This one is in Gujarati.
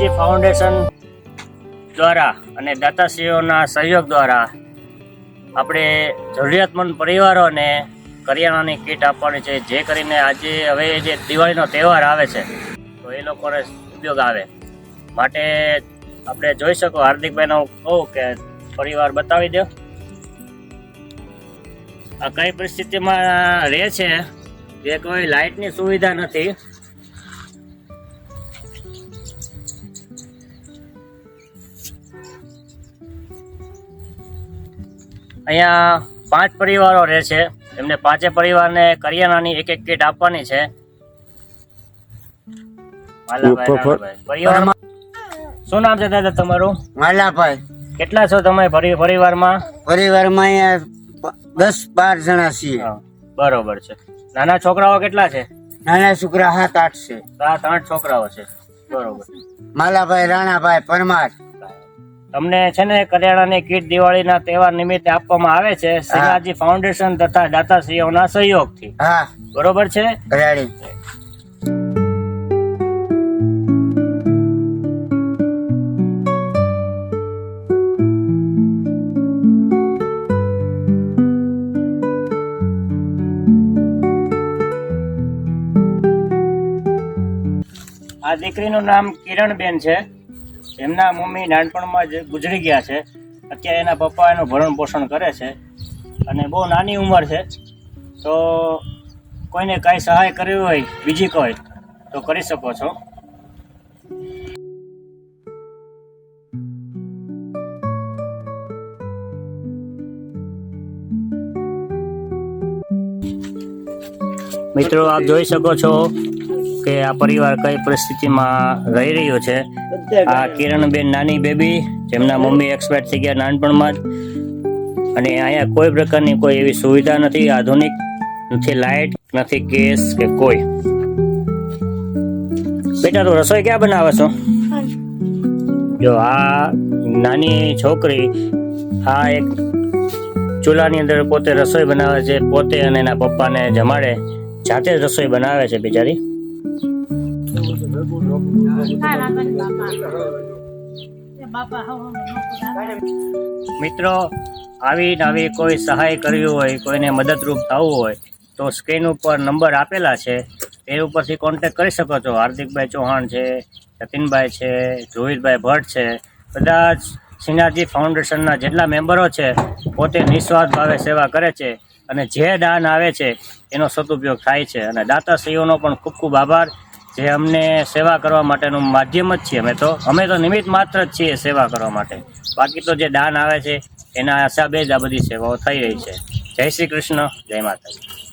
શ્રીનાથજી ફાઉન્ડેશન દ્વારા અને દાતાશ્રીઓના સહયોગ દ્વારા આપણે જરૂરિયાતમંદ પરિવારોને કરિયાણાની કીટ આપવાની છે, જે કરીને આજે હવે જે દિવાળીનો તહેવાર આવે છે, તો એ લોકોને ઉપયોગ આવે. માટે આપણે જોઈ શકો, હાર્દિકભાઈને હું કહું કે પરિવાર બતાવી દો. આ કઈ પરિસ્થિતિમાં રહે છે, જે કોઈ લાઇટની સુવિધા નથી અહીંયા પાંચ પરિવારો રહે છે. એમને પાંચે પરિવારને કરિયાણાની એક એક કીટ આપવાની છે. પરિવારમાં શું નામ છે દાદા તમારું? માલાભાઈ કેટલા છો તમે પરિવારમાં? પરિવારમાં અહીંયા દસ બાર જણા છીએ. બરોબર છે. નાના છોકરાઓ કેટલા છે? નાના છોકરા સાત આઠ છે. સાત આઠ છોકરાઓ છે. બરોબર. માલાભાઈ રાણાભાઈ પરમાર. તમને છે ને કરિયાણાની કીટ દિવાળીના તહેવાર નિમિત્તે આપવામાં આવે છે. શ્રીનાથજી ફાઉન્ડેશન તથા દાતાશ્રીઓના સહયોગથી. હા. બરોબર છે? રેડી આ દીકરીનું નામ કિરણબેન છે. એમના મમ્મી નાનપણમાં જ ગુજરી ગયા છે, અત્યારે એના પપ્પા એનું ભરણ પોષણ કરે છે અને બહુ નાની ઉંમર છે, તો કોઈને કાંઈ સહાય કરવી હોય, બીજી કોઈ, તો કરી શકો છો. મિત્રો, આપ જોઈ શકો છો કે આ પરિવાર કઈ પરિસ્થિતિમાં રહી રહ્યો છે? આ કિરણબેન નાની બેબી જેમના મમ્મી એક્સપાયર થઈ ગયા નાનપણમાં જ. અને અહીંયા કોઈ પ્રકારની કોઈ એવી સુવિધા નથી, આધુનિક નથી, લાઇટ નથી, ગેસ કે કોઈ. બેટા, તું રસોઈ ક્યાં બનાવે છો? જો, આ નાની છોકરી, આ એક ચૂલાની અંદર પોતે રસોઈ બનાવે છે, પોતે અને એના પપ્પાને જમાડે, જાતે જ રસોઈ બનાવે છે બિચારી. મિત્રો, આવી આવી કોઈ સહાય કરવી હોય, કોઈને મદદરૂપ થવું હોય, તો સ્ક્રીન ઉપર નંબર આપેલા છે. એ ઉપરથી કોન્ટેક કરી શકો છો. હાર્દિકભાઈ ચૌહાણ છે જતીનભાઈ છે રોહિતભાઈ ભટ્ટ છે. બધા જ સિનાજી ફાઉન્ડેશનના જેટલા મેમ્બરો છે, પોતે નિસ્વાર્થ ભાવે સેવા કરે છે. અને જે દાન આવે છે, એનો સદુપયોગ થાય છે. અને દાતાશ્રીઓનો પણ ખૂબ ખૂબ આભાર જે અમને સેવા કરવા માટેનું માધ્યમ જ છીએ અમે તો. અમે તો નિમિત્ત માત્ર જ છીએ સેવા કરવા માટે. બાકી તો જે દાન આવે છે, એના હિસાબે જ આ બધી સેવાઓ થઈ રહી છે. જય શ્રી કૃષ્ણ. જય માતાજી.